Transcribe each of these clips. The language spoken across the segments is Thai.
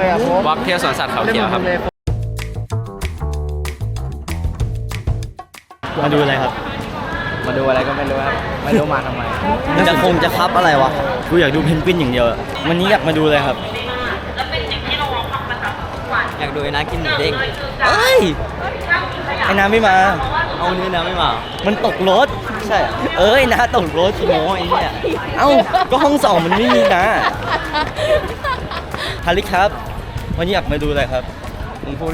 เลยอะโค้ชวอล์กเที่ยวสวนสัตว์เขาเขียวครับ มาดูอะไรครับ มาดูอะไรก็ไม่รู้ครับ ไม่รู้มาทำไม จะคงจะครับอะไรวะ กูอยากดูเพนกวินอย่างเดียวอะวันนี้อยากมาดูอะไรครับ อยากดูไอ้น้ากินหมูเด้งเอ้ย ไอ้น้ำไม่มา เอาเนื้อน้าไม่มา มันตกรถ ใช่ เอ้ยนะตกรถโมไอ้เนี่ย เอ้า ก็ห้องสองมันไม่มีนะฮาริครับ วันนี้อยากมาดูอะไรครับมึงพูด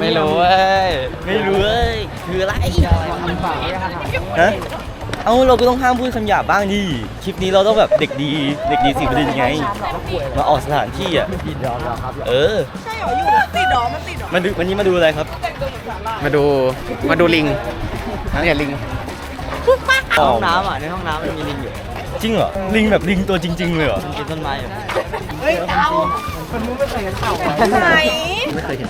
ไม่รู้เว้ยไม่รู้เอ้ยคืออะไรฮะเอ้าเราก็ต้องห้ามพูดคำหยาบบ้างดิคลิปนี้เราต้องแบบเด็กดี เด็กดีสิบดินไง มาออกสถานที่อะเออใช่เหรออยู่ติดหรอมันติดหรอมาดูวันนี้มาดูอะไรครับ มาดูมาดูลิงเนี่ยลิงห้องน้ำอะในห้องน้ำมันมีลิงอยู่ จริงเหรอ ลิงแบบลิงตัวจริง ๆ เลยเหรอ กินต้นไม้อยู่เฮ้ยเอาไหนไม่เคยเห็น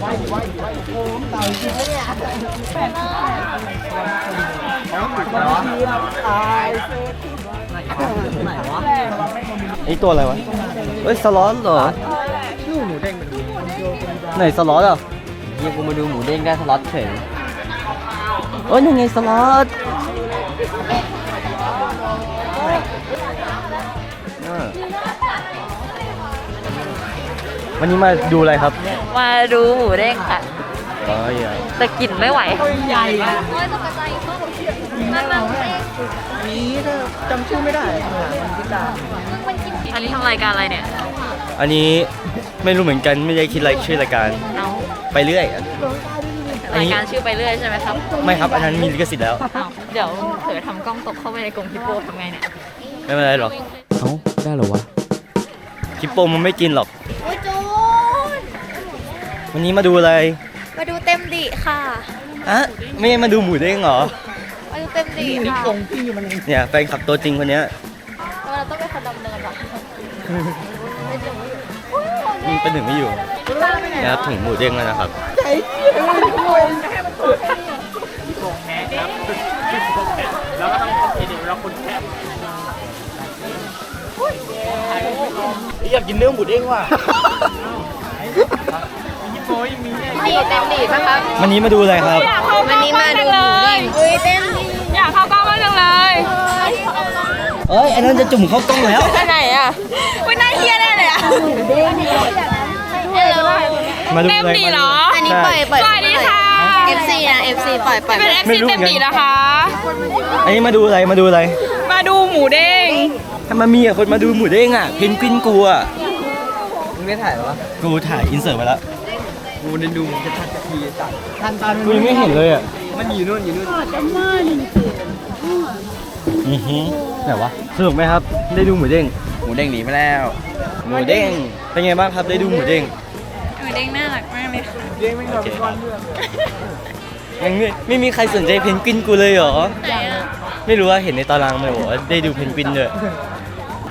นี่ตัวอะไรวะ เฮ้ยสล็อตเหรอไหนสล็อตอะเฮียกูมาดูหมูเด้งได้สล็อตเฉยเอ้ยยังไงสล็อต วันนี้มาดูอะไรครับมาดูหมูเด้งค่ะ อ๋ออย่าแต่กลิ่นไม่ไหว ใหญ่อะนี้ถ้าจำชื่อไม่ได้มันพิการอันนี้ทำรายการอะไรเนี่ย อันนี้ไม่รู้เหมือนกันไม่ได้คิดอะไรชื่อรายการเอาไปเรื่อยอะอันรายนี้การชื่อไปเรื่อยใช่ไหมครับ ไม่ครับอันนั้นมีลิขสิทธิ์แล้ว เอาเดี๋ยวเผลอทำกล้องตกเข้าไปในกรงฮิปโปทำไงเนี่ย ไม่เป็นไรหรอกเอ้าได้เหรอวะคิปโปมันไม่กินหรอกโอ้ยจูน วันนี้มาดูอะไรมาดูเต็มดิค่ะ อะไม่ได้มาดูหมูเด้งเหรอ มาดูเต็มดิค่ะตรงที่มันเนี่ยแฟนคลับตัวจริงคนเนี้ยเราต้องเป็นคนดำเนินหรอมันเป็นหนึ่งไม่อยู่นะครับถึงหมูเด้งแล้วนะครับอยากกินเนื้อหมูเด้งว่ะ ดิเต็มดิป่ะครับ วันนี้มาดูอะไรครับวันนี้มาดูหมูเด้งอุ้ยเต็มดิอยากเข้ากล้องมากจังเลยเอ้ยอันนั้นจะจุ่มเข้ากล้องแล้วไปไหนอะไม่น่าเฮียแน่เลยอะฮัลโหลมาดูอะไรเต็มดีเหรอ อันนี้ปล่อยปล่อยสวัสดีค่ะ FC นะ FC ปล่อยปล่อยเป็น FC เต็มดีนะคะ อันนี้มาดูอะไร มาดูอะไรมาดูหมูเด้ง ถ้ามันมีอะคนมาดูหมูเด้งอะ เพนกวินกูอะมึงไม่ถ่ายเหรอวะกูถ่ายอินเสิร์ตมาแล้ว กูได้ดูมึงจะทักทีจัดทันตากูยังไม่เห็นเลยอะมันอยู่นู่นอยู่นู่นอือหือไหนวะสนุกไหมครับ ได้ดูหมูเด้งหมูเด้งหนีไปแล้วหมูเด้งเป็นไงบ้างครับได้ดูหมูเด้งหมูเด้งน่ารักมากเลยค่ะเด้งไม่ยอมก้อนเลือดยังไม่ไม่มีใครสนใจเพนกวินกูเลยเหรอ ไหนอะ ไม่รู้ว่าเห็นในตารางมันบอกว่าได้ดูเพนกวินด้วย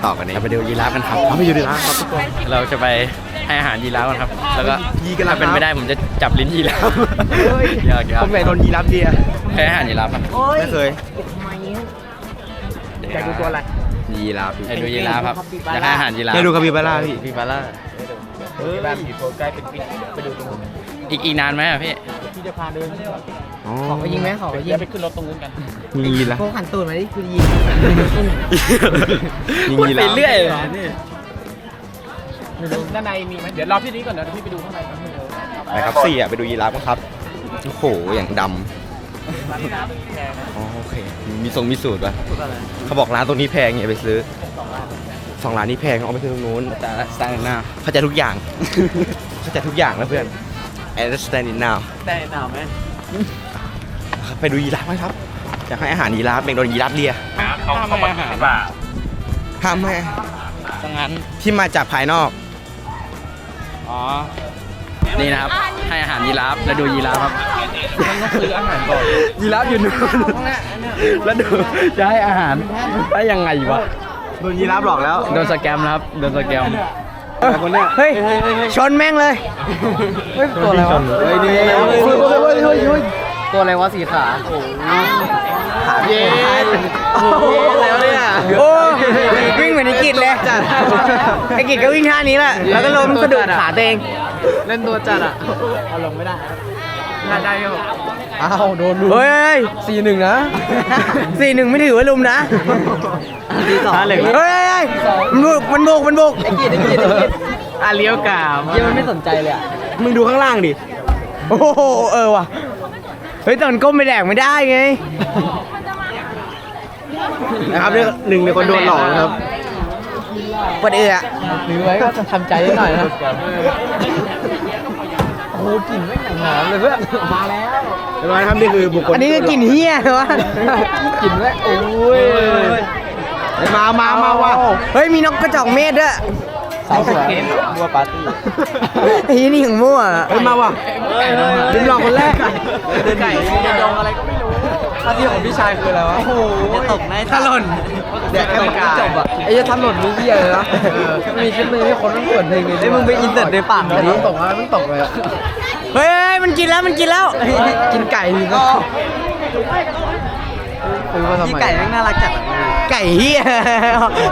ต่อกันนี้เราไปดูยีราฟกันครับเราไปดูยีราฟครับทุกคนเราจะไปให้อาหารยีราฟกันครับ แล้วก็ถ้าเป็นไม่ได้ผมจะจับลิ้นยีราฟอยากอยากผมเคยโดนยีราฟเดียเคยให้อาหารยีราฟปะไม่เคยอยากดูตัวอะไรยีราฟให้ดูยีราฟครับอยากให้อาหารยีราฟอยากดูคาปิบาร่าพี่คาปิบาร่าบ้านอยู่โซนใกล้เป็นปิดไปดูตรงนู้นอีกอีกนานไหมอะพี่พี่จะพาเดิน ขอไปยิงไหมขอไปยิงไปขึ้นรถตรงนู้นกันยิงยีราฟพวกหันตูดมาดิคือยิงยิงพูดยีไปราฟเรื่อยด้านในมีไหมเดี๋ยวรอพี่นี้ก่อนเดี๋ยวพี่ไปดูข้างในครับไปครับสี่อะไปดูยีราฟกันครับโอ้โหอย่างดำอ๋อโอเคมีทรงมีสูตรปะเขาบอกร้านตรงนี้แพงอย่าไปซื้อสองร้านนี้แพงเอาไปซื้อตรงนู้นแต่สร้างหน้าเข้าใจทุกอย่างเข้าใจทุกอย่างนะเพื่อน understand it now ได้หนาว ไหมครับไปดูยีราฟไหมครับอยากให้อาหารยีราฟเป็นโดนยีราฟเลียเขาเขามาหาป่าห้ามให้ดังนั้น ที่มาจากภายนอก อ๋อ นี่นะครับ ให้อาหารยีราฟแล้วดูยีราฟครับมันต้องซื้ออาหารก่อน ยีราฟอยู่นู่นแล้วดูจะให้อาหารได้ยังไงวะโดนยีราฟหลอกแล้วโดนสแกมนะครับโดนสแกมคนเนี้ยเฮ้ยชนแม่งเลยเฮ้ยตัวอะไรวะเฮ้ยนี่เฮ้ยเฮ้ยเฮ้ยเฮ้ยเฮ้ย ตัวอะไรวะสีขาหาเย้โอ้โหแล้วเนี่ยโอ้วิ่งเหมือนไอ้กิจเลยไอ้กิจก็วิ่งท่านี้แหละ แล้วก็ล้มสะดุดขาตัวเอง เล่นตัวจัดอะ เอาลงไม่ได้ได้ได้ครับอ้าวโดนลุมเฮ้ยสี่หนึ่งนะสี่หนึ่งไม่ถือว่าลุมนะสี่สองเลยเฮ้ยมันบุกมันบุกมันบุกไอ้กิดไอ้กิดไอ้กิดอะเลี้ยวกาบยังมันไม่สนใจเลยอะมึงดูข้างล่างดิ โอ้โหเออว่ะ เฮ้ยตอนก้มไปแดกไม่ได้ไงนะครับเนี่ยหนึ่งในคนโดนหลอกนะครับปวดเอือหรือไว้ก็จะทำใจนิดหน่อยนะโอ้โหกลิ่นไม่งอย่างหอมเลยเพื่อนมาแล้วเรียบร้อยนะครับนี่คือบุคคลอันนี้ก็กลินเฮียเหรอวะกลิ่นแม่งโอ้ยมามามาว่ะเฮ้ยมีนกกระจอกเมฆด้วยสาวสวยบัวปาร์ตี้ไอ้นี่ของมั่วเฮ้ยมาว่ะดินหลอกคนแรกไก่ในดงอะไรก็ไม่รู้หน้าที่ของพี่ชายคืออะไรวะ โอ้โหตกในถล่นแดกแค่ไม่จบอะไอ้จะทำหล่นมีเหี้ยเลยนะมีคลิปนึงที่คนต้องเปิดเพลงเลยไอ้มึงไปอินเตอร์ในปากเลยมันตกอะมันตกเลยเฮ้ยมันกินแล้วมันกินแล้ว กินไก่ ดีก็พี่ไก่แม่งน่ารักจัดไก่เฮีย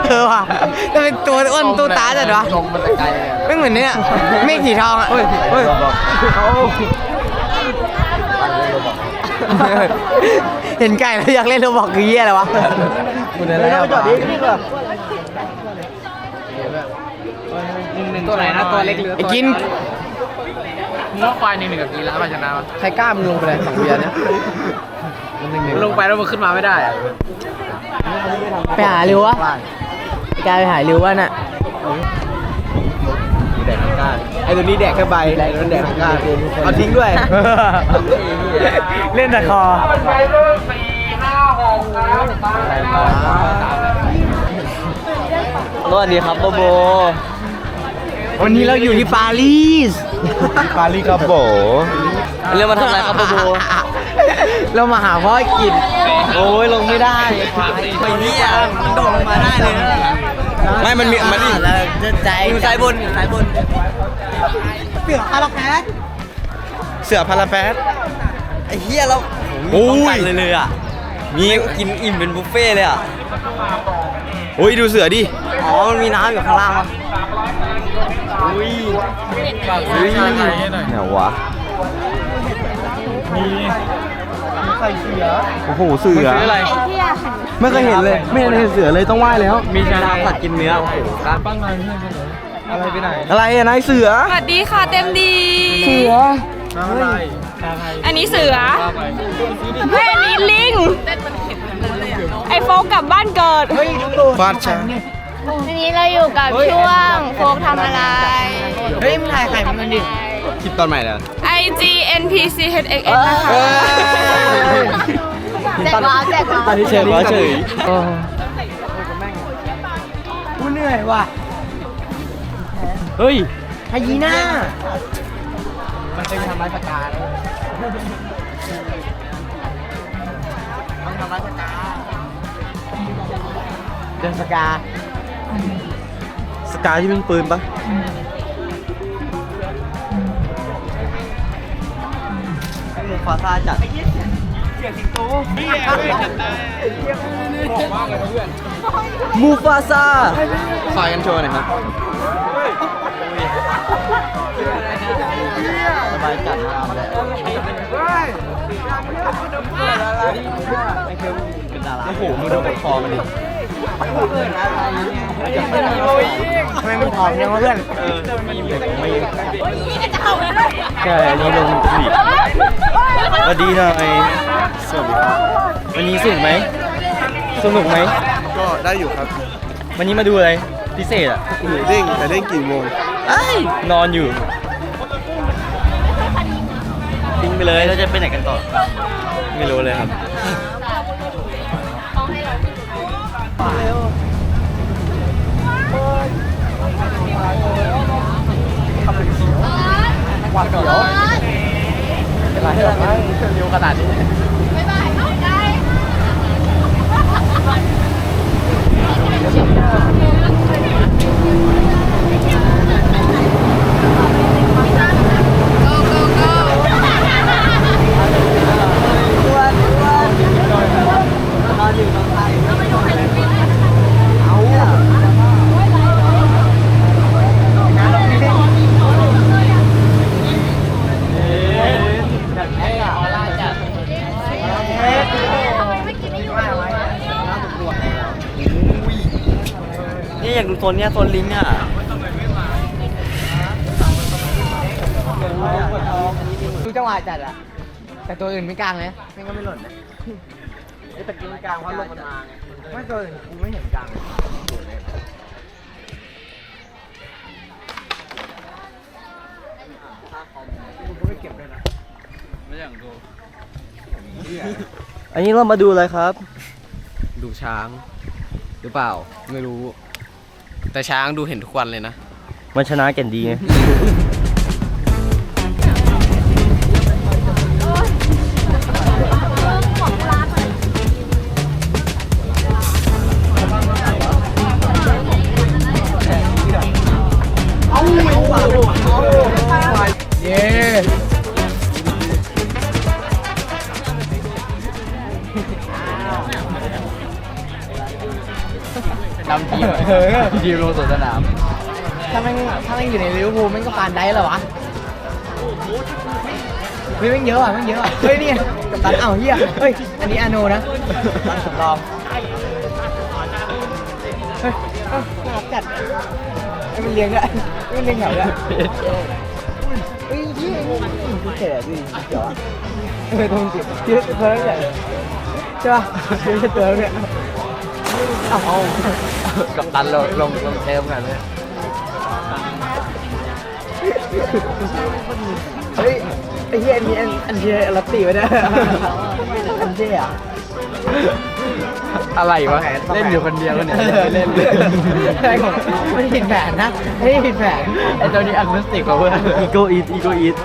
เออว่ะแต่เป็นตัวอ้วนตัวตาจัดวะลงมันแต่ไกลเลยไม่เหมือนเนี่ยเมฆสีทองอะ เฮ้ยเฮ้ยเขาเห็นไก่แล้วอยากเล่นโรบอกคือเฮียอะไรวะคุณอะไรอะจอดดิตัวไหนนะตัวเล็กหรือไอ้กินมึงว่าควายหนึ่งหนึ่งกับกีฬามาชนะใครกล้ามึงลงไปเลยสองเบียร์เนี่ย ลงไปแล้วมันขึ้นมาไม่ได้อะไปหาเร็ววะกายไปหาเร็ววะน่ะแดกทั้งก้านไอ้ตัวนี้แดกแค่ใบไอ้ตัวนั้นแดกทั้งก้านเอาทิ้งด้วย เล่นแต่คอสวัสดีครับโบโบ วันนี้เราอยู่ที่ปารีส ปารีสครับโบเรื่องมาทำอะไรครับโบโบ เรามาหาพ่อกิน โอ้ยลงไม่ได้ไปนี่อะโดดลงมาได้เลยนะไม่ มันมี มันมีจะใจอยู่สายบนสายบน เสืออาราแคสเสือพาราแฟสไอ้เหี้ยเราโอ้โอ้ยยเลยเลยอะ มีกินอิ่มเป็นบุฟเฟ่ต์เลยอะ โอ้ยดูเสือดิ อ๋อ มันมีน้ำอยู่ข้างล่างอะอุ้ยอุ้ยไหนวะ โอ้โหเสือไม่เคยเห็นเลยไม่เคยเห็นเสือเลยต้องไหว้แล้ว มีชาผัดกินเนื้อ โอ้โหอะไรไปไหนอะไรอะนายเสือสวัสดีค่ะเต็มดี เสืออะไรอันนี้เสือเฮ้ยอันนี้ลิงไอโฟกกลับบ้านเกิดฟาดช้างวันนี้เราอยู่กับช่วงโฟกทำอะไร เฮ้ยมึงถ่ายไข่มันกันดิ คลิปตอนใหม่แล้ว I G N P C H X X นะคะ แจกว้าวแจกว้าวเฉยว่าเฉยกูเหนื่อยว่ะ เฮ้ยไฮยีน่า มันเป็นทำร้ายสกาเดินสกาสกายที่มึงปืนปะ ฟาซ่าจัดมูฟาซ่าซอยกันโชว์หน่อยครับสบายจัดนะเป็นดาราโอ้โหมึงดูกดคอมันดิทำไมมันผอมยังวะเพื่อนแค่นี้ลงบี สวัสดีหน่อยสวัสดีครับวันนี้สนุกไหมสนุกไหมก็ได้อยู่ครับวันนี้มาดูอะไรพิเศษอะหมูเด้งแต่เด้งกี่โมงเอ้ยนอนอยู่ทิ้งไปเลยเราจะไปไหนกันต่อ ไม่รู้เลยครับเป็ นไรให้เราเร็วขนาดนี้เนเนี้ยโซนลิงก์อะ ดู จังหวะจัดอะแต่ตัวอื่นไม่กลางเลยแม่งก็ไม่หล่นนะไอ้ตะกี้กลางเพราะลงมันมาไงไม่ตัวอื่นกูไม่เห็นกลางเลยอันนี้เรามาดูอะไรครับ ดูช้าง หรือเปล่าไม่รู้ แต่ช้างดูเห็นทุกวันเลยนะ มันชนะแก่นดีไง ทีมลงสวนสนาม ถ้าแม่งถ้าแม่งอยู่ในลิเวอร์พูลแม่งก็ฟานได้เหรอวะเฮ้ยแม่งเยอะอะแม่งเยอะอะเฮ้ยนี่กับตันอ้าวเฮียเฮ้ยอันนี้อาโนนะตันสำรองเฮ้ยเอ้าน่ารักจัดให้มันเลี้ยงด้วยให้มันเลี้ยงแถวด้วยเฮ้ยเฮียนี่เจ๋อดิเจ๋อเออตรงจิตเยอะเพิ่มใหญ่ใช่ป่ะเยอะตัวแล้วเนี่ยเอาเอา กับตันลงลงลงเติมกันเลยเฮ้ยไอ้เฮียอันนี้อันอันเชียร์ลัตตี้ไว้ด้วยอันเชียร์อะไรวะเล่นอยู่คนเดียวเนี่ยเล่นเลยไม่ผิดแผนนะไม่ได้ผิดแผนไอ้ตัวนี้อะคูสติกกว่าเพื่อนอีโกอีทอีโกอีท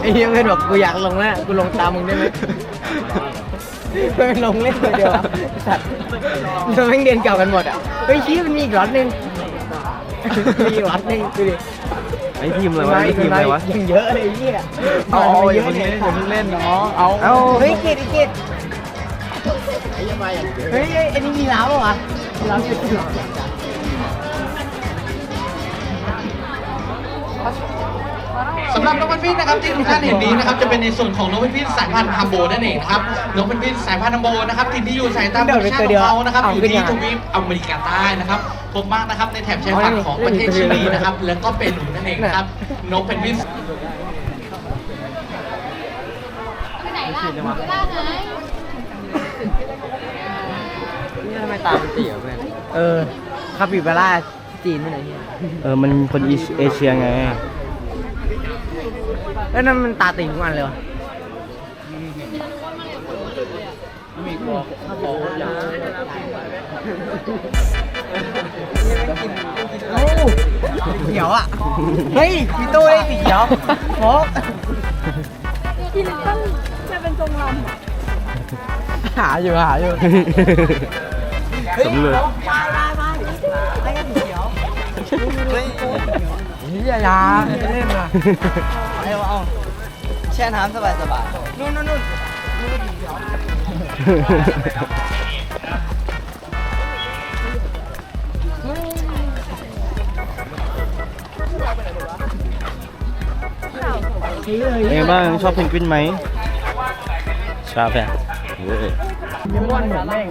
ไอ้เฮียเพื่อนบอกกูอยากลงแล้วกูลงตามมึงได้ไหม เพื่อนลงเล่นคนเดียวอะสัตว์มันแม่งเรียนเก่ากันหมดอะเฮ้ยชี้มันมีอีกล็อตหนึงมีอีกล็อตหนึงดูดิไอ้ทีมอะไรวะไอ้ทีมอะไรวะ ยังเยอะเลยไอ้เหี้ยเอามาอเยย่าอะเพิ่งเนี่เล่ยนอย่าเพิ่งเล่นน้องเอาเอา เฮ้ยเกดไอ้เกดเฮ้ยไอ้นี่มีล้าวเหรอวะล้าวอยู่ที่หลัง สำหรับนกเพนกวินนะครับที่ทุกท่านเห็นนี้นะครับจะเป็นในส่วนของนกเพนกวินสายพันธุ์ฮัมโบนั่นเองนะครับนกเพนกวินสายพันธุ์ฮัมโบนะครับถิ่นที่อยู่สายตามธรรมชาติของเขานะครับอยู่ที่ทวีปอเมริกาใต้นะครับพบมากนะครับในแถบชายฝั่งของประเทศชิลีนะครับแล้วก็เปรูนั่นเองนะครับนกเพนกวินนี่ทำไมตามันเสียเพื่อนเออคาปิบาร่าจีนนี่ไหนเนี่ยเออมันคนเอเชียไง แล้วนั่นมันตาติ่งทุกอันเลยวะมีกลัวถ้าบอกอยาโอ้เขียวอะ เฮ้ยพี่ตู้ได้สีเขียวโฟกที่ลิตต้องจะเป็นทรงลหาอยู่หาอยู่ สำเร็จนี่อย่าอย่าเล่นนะเอาเอา ช่น้ำสบายสบายนู่นนู่นนู่นเป็นไงบ้างชอบเพนกวินไหมชอบแฟนเว้ย ยังม่วนเหมือนแม่ง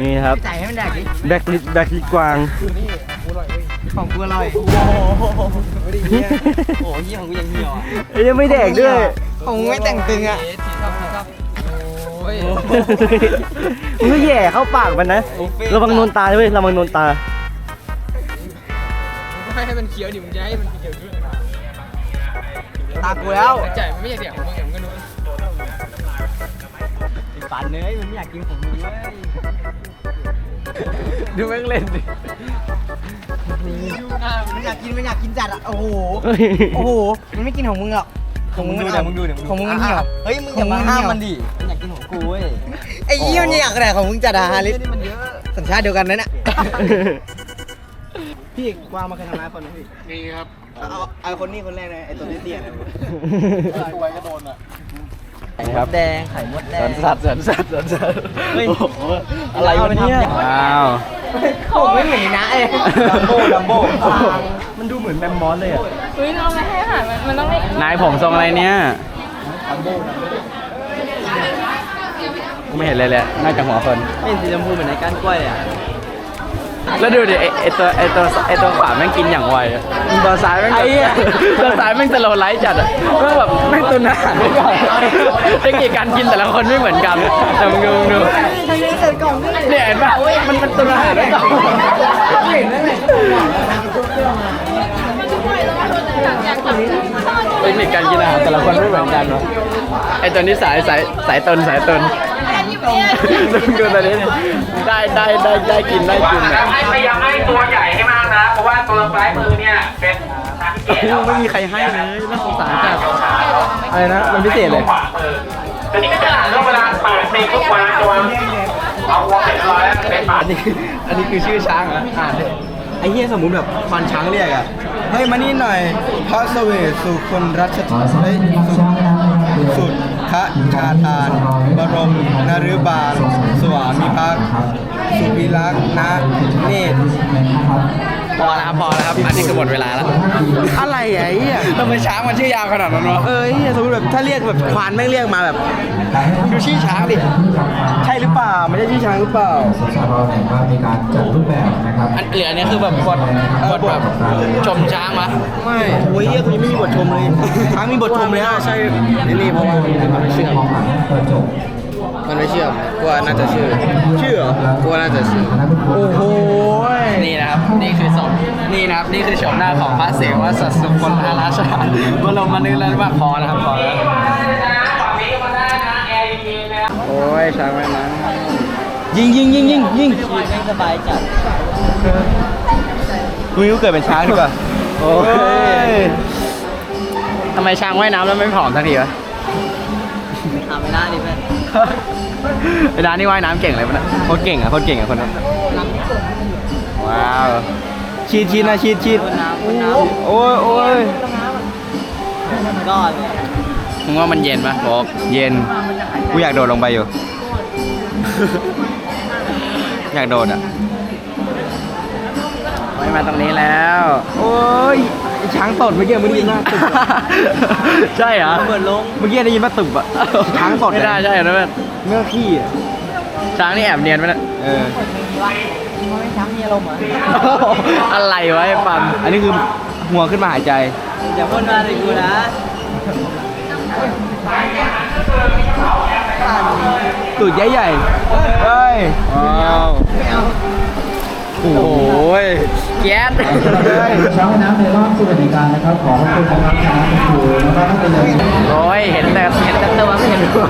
นี่ครับจ่ายให้มันแดกดิแบ็กลิสแบ็กลิสกวางของกูอร่อยโอ้โหเหี้ยโอ้โหเหี้ยของกูยังเหี่ยวอะยังไม่แดกด้วยของมึงไม่แต่งตึงอะโอ้ยมึงก็แย่เข้าปากมันนะระวังโดนตาด้วยระวังโดนตาไม่ให้มันเขียวดิมึงจะให้มันเขียวด้วยตากูแล้วใจมันไม่ใช่เสียงของมึงอย่างมึงก็รู้ฝันเนื้อมันไม่อยากกินของมึงเลย ดูแม่งเล่นดิมันอยากกินมันอยากกินจัดอะ โอ้โห โอ้โห มันไม่กินของมึงหรอก ของมึงมันเอาของมึงมันเหี่ยวเฮ้ยมึงอย่ามาห้ามมันดิมันอยากกินของกูเว้ย ไอ้ยี่มันอยากอะไรของมึงจัดอะฮาริสสัญชาติเดียวกันนั่นแหละพี่กวางมาเคยทำร้ายคนไหมพี่นี่ครับ เอาเอาคนนี้คนแรกเลยไอ้ตัวเตี้ยๆนะตัวก็โดน อะครับแดงไข่มดแดสวนงสัตว์สวนสัตว์สวนสัตว์เฮ้ย โอ้โหอะไรวะเนี่ยว้าวผมไม่เห็นนะเอ้ดัมโบ้ดัมโบ้มันดูเหมือนแมมมอสเลยอะอุ้ยเราไม่ให้อาหารมันมันต้องได้นายผมทรงอะไรเนี่ยกูไม่เห็นเลยเลยนอกจากหัวคนเป็นสีชมพูเหมือนในก้านกล้วยเลยอะ แล้วดูดิไอไอตัวไอตัวไอตัวขวาแม่งกินอย่างไวอะตัวซ้ายแม่งไอ้ตัวซ้ายแม่งสโลว์ไลท์จัดอะแม่งแบบแม่งตุนอาหารไม่ก่อนเทคนิคการกินแต่ละคนไม่เหมือนกันแต่มึงดูมึงดูเนี่ยเห็นป่ะมันมันตุนอาหารไม่ก่อนเทคนิคการกินอาหารแต่ละคนไม่เหมือนกันวะไอตัวนี้สายสายสายตนสายตน ดูตัวนี้ได้ได้ได้ได้กินได้กินอะให้พยายามให้ตัวใหญ่ให้มากนะ เพราะว่าตัวซ้ายมือเนี่ยเป็นทางเกตไม่มีใครให้เลยน่าสงสารจัดอะไรนะมันพิเศษเลยตอนนี้ก็จะอ่านเรื่องเวลาเปิดเพลงทุกวันตัวเอาวัวเป็นร้อยแล้วเป็นบาทอันนี้อันนี้คือชื่อช้างเหรออ่านดิไอ้เหี้ยสมมุติแบบควานช้างเรียกอะ เฮ้ยมานี่หน่อยพระเสวสสู่คนรัชทายสุด พระชาทาน บรมนฤบาล สวามิภักดิ์สุภิลักษณ์นะเนตร พอแล้วครับพอแล้วครับ อันนี้คือหมดเวลาแล้ว อะไรอะไอ้เหี้ยทำไมช้างมันชื่อยาวขนาดนั้นวะ เออไอ้เหี้ยสมมติแบบถ้าเรียกแบบควานแม่งเรียกมาแบบดูชื่อช้างดิ ใช่หรือเปล่า ไม่ใช่ชื่อช้างหรือเปล่า สชรเนี่ยว่ามีการจัดรูปแบบนะครับอันเหลือเนี่ยคือแบบกดกดแบบชมช้างมาไม่โอ้ยเหี้ยคุณยังไม่มีบทชมเลยช้างมีบทชมเลยอะใช่นี่นี่เพราะว่ามันไม่เชื่อมมองหลังกระจก มันไม่เชื่อมกลัวน่าจะเชื่อเชื่อเหรอกลัวน่าจะเชื่อคณะผู้บริโอ้หารโหนี่นะครับนี่คือศพนี่นะครับนี่คือชมหน้าของพระเสวะสัตสุคนอาราชาบรมนึกแล้วว่าพอนะครับพอแล้วโอ้ยช้างแม่น้ำยิงยิงยิงยิงยิงชีวิตไม่สบายจัดมึงก็เกิดเป็นช้างดีกว่าโอ้ยทำไมช้างว่ายน้ำแล้วไม่ผอมสักทีวะทำไม่ได้ ดิเพื่อนเวลานี่ว่ายน้ำเก่งเลยปะเนี่ยโคตรเก่งอะโคตรเก่งอะคนนั้นว้าวชีดชีดนะชีดชีดบนน้ำบนน้โอ้ยโอ้ยำก้อนเลยมึงว่ามันเย็นปะโฟกเย็นกูอยากโดดลงไปอยู่ อยากโดดอะไม่มาตรงนี้แล้ว โอ้ยไอ้ ช้างตดเมื่อกี้มึงได้ยินไหมตึบอะใช่เหรอเปิดลงเมื่อกี้ได้ยินว่าตึบอะช้างตดไม่ได้อะใช่เหรอเพื่อนเมื่อขี้อะช้างนี่แอบเนียนไปนะเออไม่ช้างมีอารมณ์เหรออะไรวะไอ้ปันอันนี้คือหัวขึ้นมาหายใจอย่าพ่นมาเลยกูนะตูดใหญ่ๆเฮ้ยว้าวโอ้โหแก๊สช้างว่ายน้ำในรอบสวัสดิการนะครับขอขอบคุณนะครับช้างคุณครูนะครับท่านเป็นอย่างโอ้ยเห็นแต่เห็นแต่ตัวไม่เห็นหัว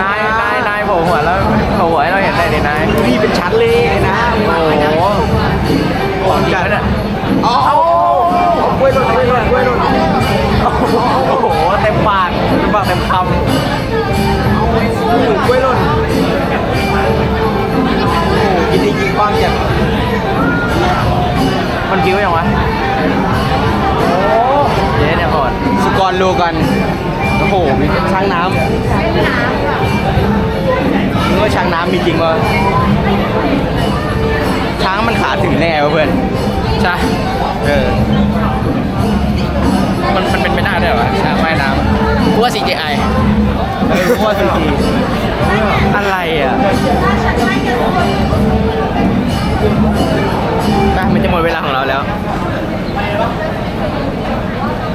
นายนายนายโผล่หัวแล้วโผล่หัวให้เราเห็นได้ดินายนี่เป็นชั้นเลยนะโอ้โหหวังกันอะอ๋อกล้วยหล่นกล้วยหล่นกล้วยหล่นโอ้โหเต็มปากเต็มปากเต็มคกล้วยหล่น อดสุกรโลกัน โอ้โห มีช้างน้ำนึกว่าช้างน้ำมีจริงป่ะช้างมันขาถึงแน่วะเพื่อน ใช่ เออ มันมันเป็นไปได้ด้วยเหรอช้างว่ายน้ำกูว่า CGI เออพวกสิทีอะไรอะไปมันจะหมดเวลาของเราแล้ว